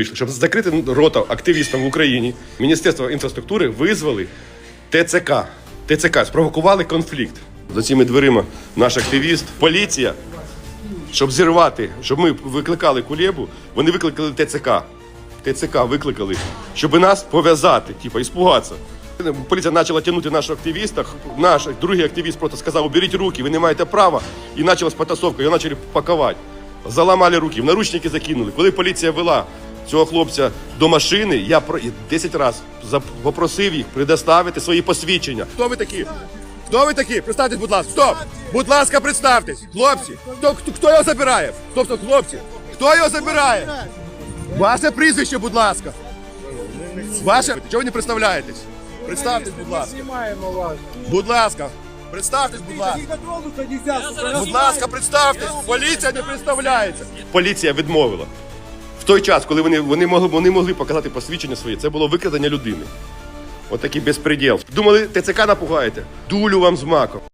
Щоб закрити рота активістам в Україні, Міністерство інфраструктури визвали ТЦК. ТЦК спровокували конфлікт. За цими дверима наш активіст, поліція, щоб зірвати, щоб ми викликали кулебу, вони викликали ТЦК. ТЦК викликали, щоб нас пов'язати, типу, іспугатися. Поліція почала тягнути нашого активіста. Наш другий активіст просто сказав, уберіть руки, ви не маєте права. І почалась потасовка, його почали пакувати. Заламали руки, в наручники закинули. Коли поліція вела цього хлопця до машини, я про 10 разів попросив їх предоставити свої посвідчення. Хто ви такі? Хто ви такі? Представтесь, будь ласка. Стоп! Будь ласка, представтесь. Хлопці, хто, хто, хто його забирає? Стоп, стоп, хлопці. Хто його забирає? Ваше прізвище, будь ласка. Ваше. Чого ви не представляєтесь? Представтесь, будь ласка. Будь ласка. Представтесь, будь ласка. Будь ласка, представтесь. Поліція не представляється. Поліція відмовила. В той час, коли вони, вони, могли, вони могли показати посвідчення своє, це було викрадення людини. От такий безпреділ. Думали, ТЦК напугаєте? Дулю вам з маком.